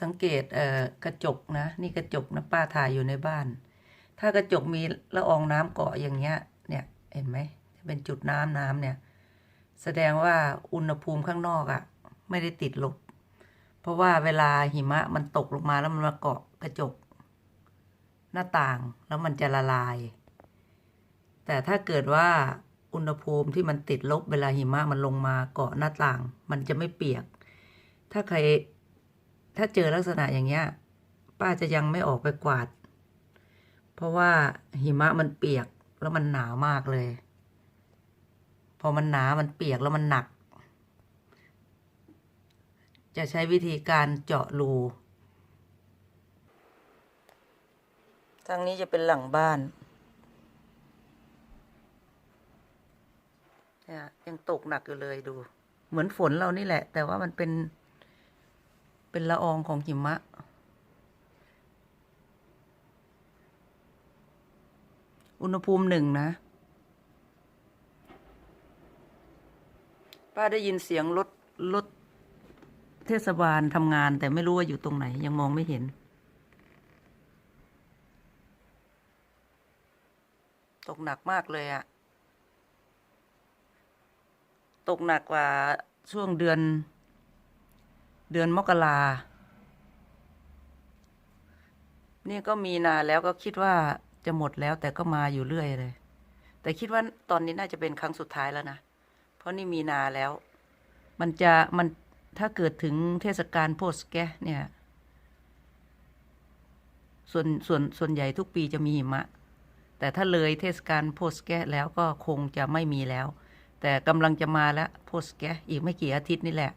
สังเกตเอ่อกระจกนะ นี่กระจกนะป้าถ่ายอยู่ในบ้าน ถ้ากระจกมีละอองน้ำเกาะอย่างเงี้ย เนี่ยเห็นไหมจะเป็นจุดน้ำน้ำเนี่ย แสดงว่าอุณหภูมิข้างนอกอะ่ะ ไม่ได้ติดลบ เพราะว่าเวลาหิมะมันตกลงมาแล้วมันมาเกาะกระจก หน้าต่างแล้วมันจะละลาย แต่ถ้าเกิดว่าอุณหภูมิที่มันติดลบเวลาหิมะมันลงมาเกาะหน้าต่าง มันจะไม่เปียก ถ้าใคร ถ้าเจอลักษณะอย่างเงี้ย ป้าจะยังไม่ออกไปกวาด เพราะว่าหิมะมันเปียกแล้วมันหนาวมากเลย พอมันหนามันเปียกแล้วมันหนัก จะใช้วิธีการเจาะรูทางนี้จะเป็นหลังบ้านเนี่ยยังตกหนักอยู่เลยดู เหมือนฝนเรานี่แหละ แต่ว่ามันเป็น เป็นละอองของหิมะ อุณหภูมิหนึ่งนะ ป้าได้ยินเสียงรถรถเทศบาลทำงานแต่ไม่รู้ว่าอยู่ตรงไหน ยังมองไม่เห็น ตกหนักมากเลยอะตกหนักกว่าช่วงเดือน เดือนมกรานี่ก็มีนาแล้วก็คิดว่าจะหมดแล้วแต่ก็มาอยู่เรื่อยเลย แต่คิดว่าตอนนี้น่าจะเป็นครั้งสุดท้ายแล้วนะ เพราะนี่มีนาแล้ว มันจะมันถ้าเกิดถึงเทศกาลโพสแกเนี่ย ส่วนส่วนส่วนใหญ่ทุกปีจะมีหิมะ แต่ถ้าเลยเทศกาลโพสแกแล้วก็คงจะไม่มีแล้ว แต่กำลังจะมาแล้วโพสแกอีกไม่กี่อาทิตย์นี่แหละ